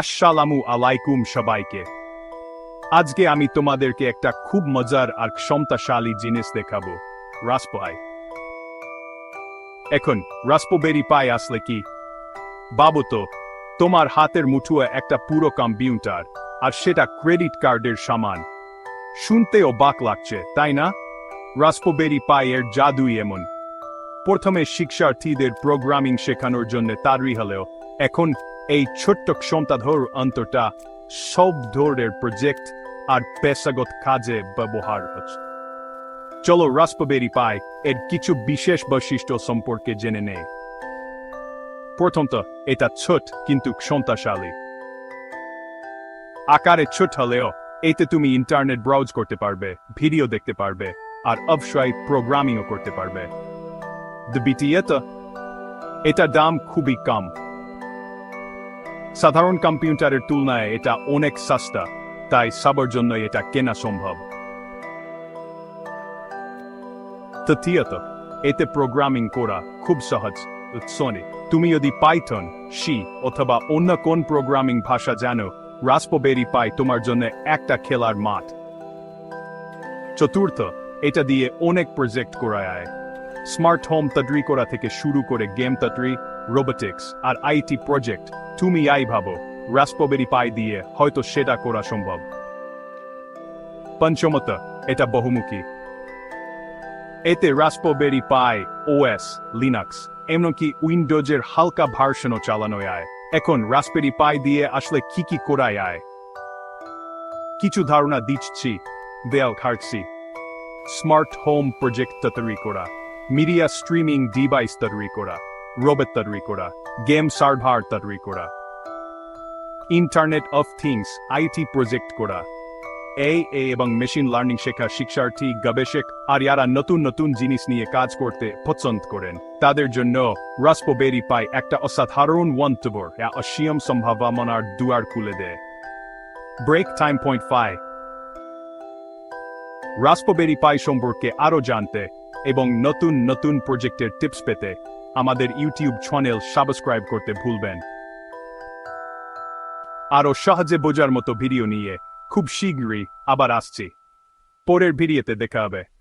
আসসালামু আলাইকুম সবাইকে। আজকে আমি তোমাদেরকে একটা খুব মজার আর ক্ষমতাশালী জিনিস দেখাবো। রাসপাই এখন রাসপোবেরি পাই আসলে কি? বাবু তো, তোমার হাতের মুঠুয়া একটা পুরো কম্পিউটার, আর সেটা ক্রেডিট কার্ডের সামান। শুনতেও বাক লাগছে, তাই না? রাসপোবেরি পাই এর জাদুই এমন। প্রথমে শিক্ষার্থীদের প্রোগ্রামিং শেখানোর জন্য তারই হলেও, এখন এই ছোট্ট ক্ষমতাধর অন্তরটা সব ধরনের প্রজেক্ট আর পেশাগত কাজে ব্যবহার হচ্ছে। চলো রাসপবেরি পাই এর কিছু বিশেষ বৈশিষ্ট্য সম্পর্কে জেনে নেই। প্রথমত, এটা ছোট কিন্তু ক্ষমতাশালী। আকারে ছোট হলেও, এতে তুমি ইন্টারনেট ব্রাউজ করতে পারবে ভিডিও দেখতে পারবে আর অবশ্যই প্রোগ্রামিংও করতে পারবে। এটা দাম খুবই কম। সাধারণ কম্পিউটারের তুলনায় এটা অনেক সস্তা, তাই সবার জন্য এটা কেনা সম্ভব। তৃতীয়ত এতে প্রোগ্রামিং করা খুব সহজ। সোনি তুমি যদি পাইথন সি অথবা অন্য কোন প্রোগ্রামিং ভাষা জানো রাসপোবেরি পাই তোমার জন্য একটা খেলার মাঠ। চতুর্থ এটা দিয়ে অনেক প্রজেক্ট করা যায় স্মার্ট হোম তদ্রি করা থেকে শুরু করে গেম তদ্রি রোবোটিক্স আর আইটি প্রজেক্ট তুমি আই ভাবো রাসপোবেরি পাই দিয়ে হয়তো সেটা করা সম্ভব। পঞ্চমত এটা বহুমুখী। এতে রাসপোবেরি পাই ওএস লিনাক্স এমনকি উইন্ডোজের হালকা ভার্সনও চালানো যায় এখন রাসপেরি পাই দিয়ে আসলে কি কি করা যায় কিছু ধারণা দিচ্ছি, দেয়াল খাটছি স্মার্ট হোম প্রজেক্ট তৈরি করা মিডিয়া স্ট্রিমিং ডিভাইস তৈরি করা রোবট তৈরি করা গেম সার্ভার তৈরি করা internet of things IT project করা এ এবং মেশিন লার্নিং শেখা শিক্ষার্থী গবেষক আর যারা নতুন নতুন জিনিস নিয়ে কাজ করতে পছন্দ করেন তাদের জন্য রাসপোবেরি পাই একটা অসাধারণ ওয়ান্তবর অসীম সম্ভাবনার দুয়ার খুলে দেয় break time point five raspberry pi সম্পর্কে আরও জানতে এবং নতুন নতুন প্রজেক্টের টিপস পেতে আমাদের ইউটিউব চ্যানেল সাবস্ক্রাইব করতে ভুলবেন। আরও সহজে বোঝার মতো ভিডিও নিয়ে খুব শীঘ্রই আবার আসছি। পরের ভিডিওতে দেখা হবে।